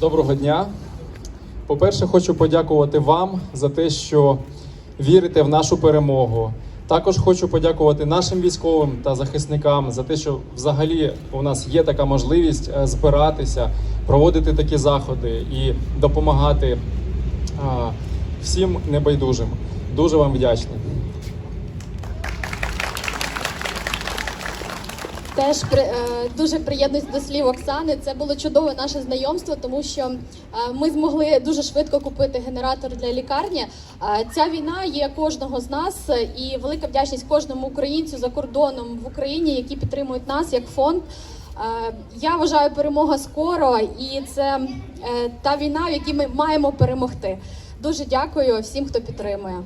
Доброго дня. По-перше, хочу подякувати вам за те, що вірите в нашу перемогу. Також хочу подякувати нашим військовим та захисникам за те, що взагалі у нас є така можливість е, збиратися, проводити такі заходи і допомагати всім небайдужим. Дуже вам вдячний. Теж при, е, дуже приєднуюсь до слів Оксани. Це було чудове наше знайомство, тому що е, ми змогли дуже швидко купити генератор для лікарні. Е, ця війна є кожного з нас, і велика вдячність кожному українцю за кордоном в Україні, які підтримують нас як фонд. Я вважаю, перемога скоро, і це та війна, в якій ми маємо перемогти. Дуже дякую всім, хто підтримує.